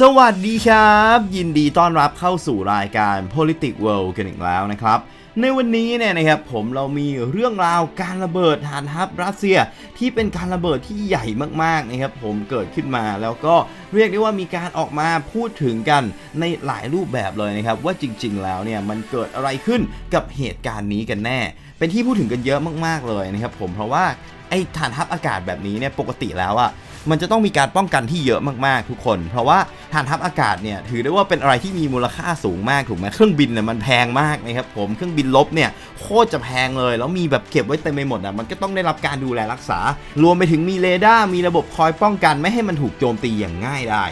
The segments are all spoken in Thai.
สวัสดีครับ ยินดีต้อนรับเข้าสู่รายการ Politics World กันอีกแล้วนะครับ ในวันนี้เนี่ยนะครับผมเรามีเรื่องราวการระเบิดฐานทัพรัสเซีย ที่เป็นการระเบิดที่ใหญ่มากๆนะครับผมเกิดขึ้นมาแล้วก็เรียกได้ว่ามีการออกมาพูดถึงกันในหลายรูปแบบเลยนะครับ ว่าจริง ๆ แล้วเนี่ยมันเกิดอะไรขึ้นกับเหตุการณ์นี้กันแน่ เป็นที่พูดถึงกันเยอะมากๆเลยนะครับผมเพราะว่า อ้ฐานทัพอากาศแบบนี้เนี่ยปกติแล้วอะมันจะต้องมีการป้องกันที่เยอะมากๆทุกคน เพราะว่าฐานทัพอากาศเนี่ยถือได้ว่าเป็นอะไรที่มีมูลค่าสูงมากถูกไหมเครื่องบินเนี่ยมันแพงมากนะครับผมเครื่องบินลบเนี่ยโคตรจะแพงเลย แล้วมีแบบเก็บไว้เต็มไปหมดอะมันก็ต้องได้รับการดูแลรักษา รวมไปถึงมีเรดาร์มีระบบคอยป้องกันไม่ให้มันถูกโจมตีอย่างง่ายได้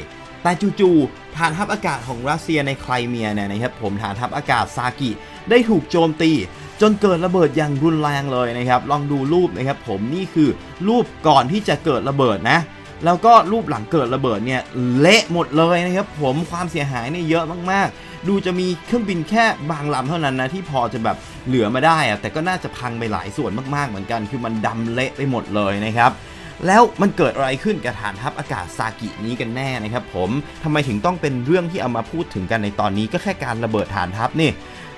แต่จู่ๆฐานทัพอากาศของรัสเซียในไครเมียเนี่ยนะครับผมฐานทัพอากาศซากิได้ถูกโจมตี จนเกิดระเบิดอย่างรุนแรงเลยนะครับ ลองดูรูปนะครับผมนี่คือรูปก่อนที่จะเกิดระเบิดนะ แล้วก็รูปหลังเกิดระเบิดเนี่ยเละหมดเลยนะครับผมความเสียหายเนี่ยเยอะมากๆ ดูจะมีเครื่องบินแค่บางลำเท่านั้นนะที่พอจะแบบเหลือมาได้อะแต่ก็น่าจะพังไปหลายส่วนมากๆเหมือนกัน คือมันดำเละไปหมดเลยนะครับ แล้วมันเกิดอะไรขึ้นกับฐานทัพอากาศซากินี้กันแน่นะครับผมทำไมถึงต้องเป็นเรื่องที่เอามาพูดถึงกันในตอนนี้ก็แค่การระเบิดฐานทัพนี่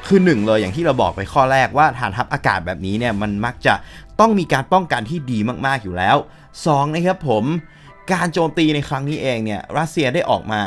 คือหนึ่งเลยอย่างที่เราบอกไปข้อแรกว่าฐานทัพอากาศแบบนี้เนี่ยมันมักจะต้องมีการป้องกันที่ดีมากๆอยู่แล้วสองนะครับผมการโจมตีในครั้งนี้เองเนี่ยรัสเซียได้ออกมา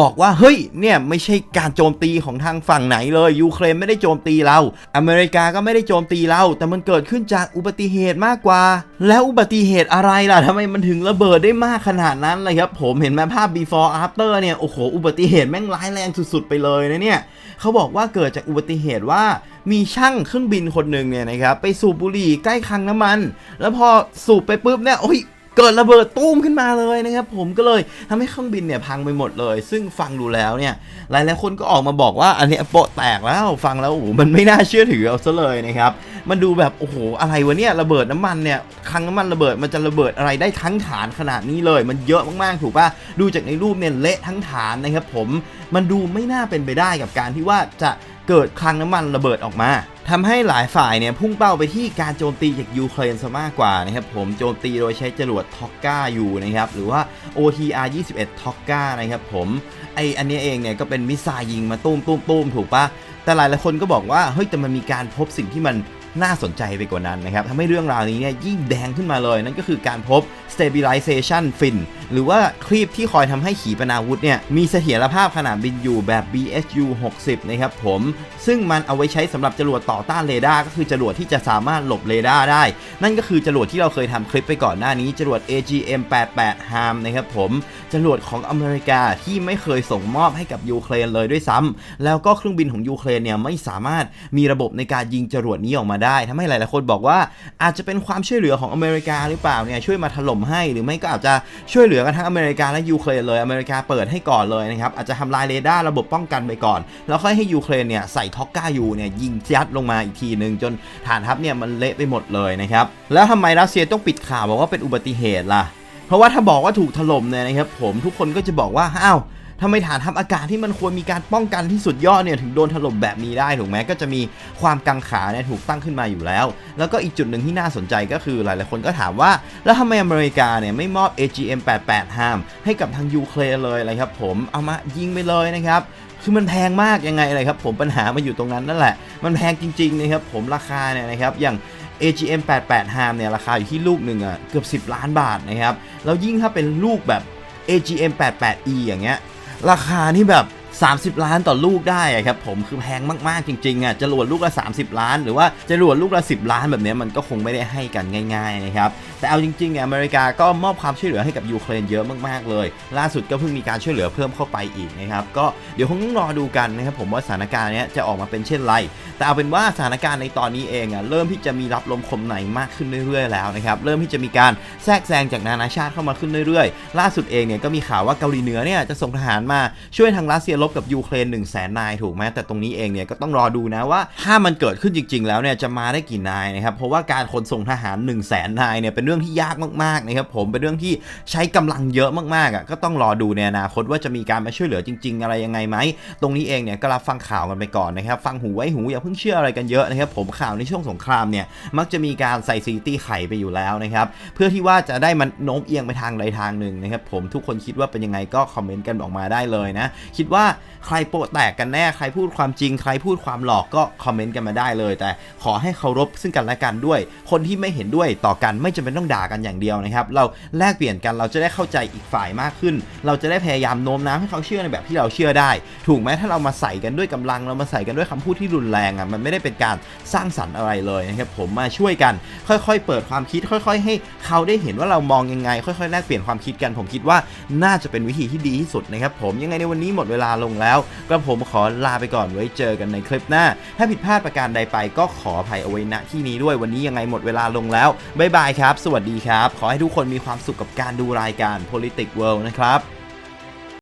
บอกว่าเฮ้ยเนี่ยไม่ใช่การโจมตีของทางฝั่งไหนเลยยูเครนไม่ได้โจมตีเรา อเมริกาก็ไม่ได้โจมตีเรา แต่มันเกิดขึ้นจากอุบัติเหตุมากกว่า แล้วอุบัติเหตุอะไรล่ะทำไมมันถึงระเบิดได้มากขนาดนั้นเลยครับผมเห็นไหมภาพ before after เนี่ยโอ้โหอุบัติเหตุแม่งร้ายแรงสุดๆไปเลยนะเนี่ยเขาบอกว่าเกิดจากอุบัติเหตุว่ามีช่างเครื่องบินคนหนึ่งเนี่ยนะครับไปสูบบุหรี่ใกล้คลังน้ำมัน แล้วพอสูบไปปุ๊บเนี่ยโอ้ย เกิดระเบิดตู้มขึ้นมาเลยนะครับผมก็เลยทำให้เครื่องบินเนี่ยพังไปหมดเลย ซึ่งฟังดูแล้วเนี่ยหลายๆคนก็ออกมาบอกว่าอันนี้โปะแตกแล้วฟังแล้วโอ้โหมันไม่น่าเชื่อถือเอาซะเลยนะครับ มันดูแบบโอ้โหอะไรวะเนี่ยระเบิดน้ำมันเนี่ยคลังน้ำมันระเบิดมันจะระเบิดอะไรได้ทั้งฐานขนาดนี้เลย มันเยอะมากๆถูกปะดูจากในรูปเนี่ยเละทั้งฐานนะครับผมมันดูไม่น่าเป็นไปได้กับการที่ว่าจะเกิดคลังน้ำมันระเบิดออกมาทำให้หลายฝ่ายเนี่ยพุ่งเป้าไปที่การโจมตีจากยูเครนซะมากกว่านะครับผมโจมตีโดยใช้จรวดท็อกก้าอยู่นะครับหรือว่า OTR 21ท็อกก้านะครับผมไออันนี้เองเนี่ยก็เป็นมิสไซล์ยิงมาตุ้มตุ้มตุ้มถูกปะแต่หลายหลายคนก็บอกว่าเฮ้ยแต่มันมีการพบสิ่งที่มัน น่าสนใจไปกว่านั้นนะครับทำให้เรื่องราวนี้เนี่ยยิ่งแดงขึ้นมาเลย นั่นก็คือการพบ stabilization fin หรือว่าคลีปที่คอยทำให้ขีปนาวุธเนี่ยมีเสถียรภาพขนาดบินอยู่แบบ BSU 60 นะครับผม ซึ่งมันเอาไว้ใช้สำหรับจรวดต่อต้านเรดาร์ก็คือจรวดที่จะสามารถหลบเรดาร์ได้ นั่นก็คือจรวดที่เราเคยทำคลิปไปก่อนหน้านี้จรวด AGM-88 HARM นะครับผมจรวดของอเมริกาที่ไม่เคยส่งมอบให้กับยูเครนเลยด้วยซ้ำแล้วก็เครื่องบินของยูเครนเนี่ยไม่สามารถมีระบบในการยิงจรวดนี้ออกมาได้ทำให้หลายๆคนบอกว่าอาจจะเป็นความช่วยเหลือของอเมริกาหรือเปล่าเนี่ยช่วยมาถล่มให้ หรือไม่ก็อาจจะช่วยเหลือกันทั้งอเมริกาและยูเครนเลยอเมริกาเปิดให้ก่อนเลยนะครับอาจจะทำลายเรดาร์ระบบป้องกันไปก่อน แล้วค่อยให้ยูเครนเนี่ยใส่ท็อกก้ายูเนี่ยยิงยัดลงมาอีกทีหนึ่งจนฐานทัพเนี่ยมันเละไปหมดเลยนะครับแล้วทำไมรัสเซียต้องปิดข่าวบอกว่าเป็นอุบัติเหตุล่ะ เพราะว่าถ้าบอกว่าถูกถล่มเนี่ยนะครับผมทุกคนก็จะบอกว่าอ้าว ทำไมฐานทัพอากาศที่มันควรมีการป้องกันที่สุดยอดเนี่ยถึงโดนถล่มแบบนี้ได้ถูกไหมก็จะมีความกังขาเนี่ยถูกตั้งขึ้นมาอยู่แล้ว แล้วก็อีกจุดหนึ่งที่น่าสนใจก็คือหลาย ๆ คนก็ถามว่า แล้วทำไมอเมริกาเนี่ยไม่มอบ AGM-88 HARM ให้กับทางยูเครนเลยอะไรครับผมเอามายิงไปเลยนะครับคือมันแพงมากยังไงเลยครับผมปัญหามาอยู่ตรงนั้นนั่นแหละ มันแพงจริงๆนะครับผมราคาเนี่ยนะครับอย่าง AGM 88 ham เนี่ยราคาอยู่ที่ลูกหนึ่งอะเกือบ 10 ล้านบาทนะครับแล้วยิ่งถ้าเป็นลูกแบบ AGM 88 E อย่างเงี้ย ราคานี่แบบ 30 ล้านต่อลูกได้ครับผมคือแพงมากๆจริงๆอะจรวดลูกละ 30 ล้าน หรือว่าจรวดลูกละ 10 ล้านแบบนี้มันก็คงไม่ได้ให้กันง่ายๆนะครับแต่เอาจริงๆอะอเมริกาก็มอบความช่วยเหลือให้กับยูเครนเยอะมากๆเลย ล่าสุดก็เพิ่งมีการช่วยเหลือเพิ่มเข้าไปอีกนะครับก็เดี๋ยวคงต้องรอดูกันนะครับผมว่าสถานการณ์นี้จะออกมาเป็นเช่นไร แต่เอาเป็นว่าสถานการณ์ในตอนนี้เองอะเริ่มที่จะมีรับลมคมในมากขึ้นเรื่อยๆแล้วนะครับเริ่มที่จะมีการแทรกแซงจากนานาชาติเข้ามาขึ้นเรื่อยๆ ล่าสุดเองเนี่ยก็มีข่าวว่าเกาหลีเหนือเนี่ยจะส่งทหารมาช่วยทางรัสเซียลบบกับยูเครน1 0 0 0 0แสนนายถูกไหมแต่ตรงนี้เองเนี่ยก็ต้องรอดูนะว่าถ้ามันเกิดขึ้นจริง ๆ แล้วเนี่ยจะมาได้กี่นายนะครับเพราะว่าการขนส่งทหาร1 0 0 0 0แสนนายเนี่ยเป็นเรื่องที่ยากมากๆนะครับผมเป็นเรื่องที่ใช้กำลังเยอะมากๆอะก็ต้องรอดูในอนาคตว่าจะมีการมาช่วยเหลือจริง ๆ อะไรยังไงไหมตรงนี้เองเนี่ยก็รับฟังข่าวกันไปก่อนนะครับฟังหูไว้หูอย่าเพิ่งเชื่ออะไรกันเยอะนะครับผมข่าวในช่วงสงครามเนี่ยมักจะมีการใส่ซีตีไข่ไปอยู่แล้วนะครับเพื่อที่ว่าจะได้มันโน้มเอียงไปทางใดทางหนึ่งนะครับผมทุกคนคิดว่าเป็นยังไงก็คอมเมนต์กันออกมาได้เลยนะคิดว่าใครโปะแตกกันแน่ใครพูดความจริง ใครพูดความหลอกก็คอมเมนต์กันมาได้เลย แต่ขอให้เคารพซึ่งกันและกันด้วย คนที่ไม่เห็นด้วยต่อกันไม่จำเป็นต้องด่ากันอย่างเดียวนะครับ เราแลกเปลี่ยนกันเราจะได้เข้าใจอีกฝ่ายมากขึ้น เราจะได้พยายามโน้มน้าวให้เขาเชื่อในแบบที่เราเชื่อได้ ถูกไหมถ้าเรามาใส่กันด้วยกำลังเรามาใส่กันด้วยคำพูดที่รุนแรงอะมันไม่ได้เป็นการสร้างสรรค์อะไรเลยนะครับผมมาช่วยกัน ค่อยๆ เปิดความคิดค่อย ๆ ให้เขาได้เห็นว่าเรามองยังไง ค่อยๆแลกเปลี่ยนความคิดกัน ผมคิดว่าน่าจะเป็นวิธีที่ดีที่สุดนะครับผมยังไงในวันนี้หมดเวลาลงแล้วกระผมขอลาไปก่อนไว้เจอกันในคลิปหน้า ถ้าผิดพลาดประการใดไปก็ขออภัยเอาไว้ณที่นี้ด้วยวันนี้ยังไงหมดเวลาลงแล้วบ๊ายบายครับ สวัสดีครับ ขอให้ทุกคนมีความสุขกับการดูรายการ Politics World นะครับ